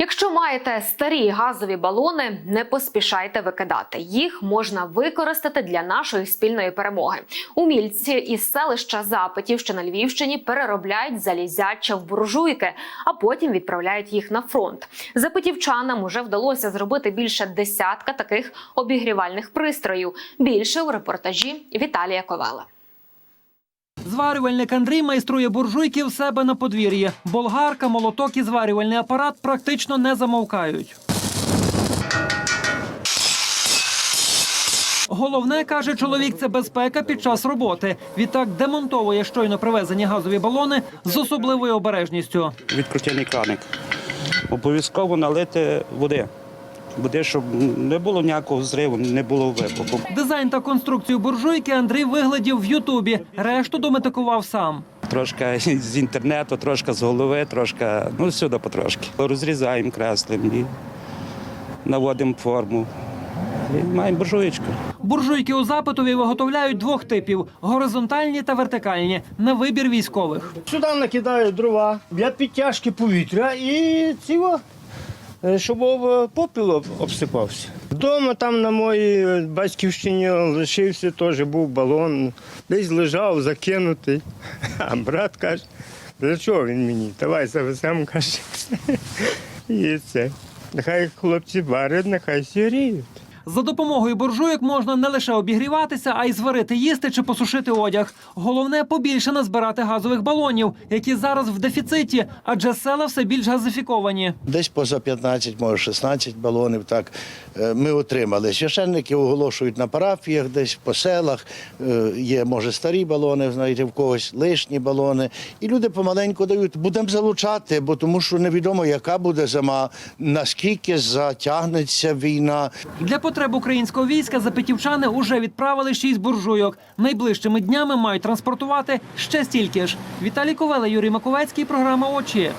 Якщо маєте старі газові балони, не поспішайте викидати. Їх можна використати для нашої спільної перемоги. Умільці із селища Запитів, що на Львівщині, переробляють залізяча в буржуйки, а потім відправляють їх на фронт. Запитівчанам уже вдалося зробити більше десятка таких обігрівальних пристроїв. Більше у репортажі Віталія Ковела. Зварювальник Андрій майструє буржуйки в себе на подвір'ї. Болгарка, молоток і зварювальний апарат практично не замовкають. Головне, каже чоловік, це безпека під час роботи. Відтак демонтовує щойно привезені газові балони з особливою обережністю. відкрутильний краник. Обов'язково налити води. Води, щоб не було ніякого зриву, не було вибуху. Дизайн та конструкцію буржуйки Андрій виглядів в Ютубі. Решту дометикував сам. Трошки з інтернету, трошки з голови, трошки, ну всюди потрошки. Розрізаємо креслим і наводимо форму. І маємо буржуєчку. Буржуйки у запитові виготовляють двох типів: горизонтальні та вертикальні на вибір військових. Сюди накидаю дрова для підтяжки повітря і цього, е, щоб об- попіл обсипався. Вдома там на моїй батьківщині лишився теж був балон, десь лежав закинутий. А брат каже, для чого він мені? Давай завеземо, каже. І це. Нехай хлопці варять, нехай сіріють. За допомогою буржуйок можна не лише обігріватися, а й зварити їсти чи посушити одяг. Головне побільше назбирати газових балонів, які зараз в дефіциті, адже села все більш газифіковані. Десь поза 15, може 16 балонів. Так е, ми отримали. Священники оголошують на парафіях, десь по селах. Е, Є, може, старі балони, знаєте, в когось лишні балони. І люди помаленьку дають. Будемо залучати, бо тому що невідомо, яка буде зима, наскільки затягнеться війна. Для потреб українського війська запитівчани уже відправили шість буржуйок. Найближчими днями мають транспортувати ще стільки ж. Віталій Ковела, Юрій Маковецький, програма Очі.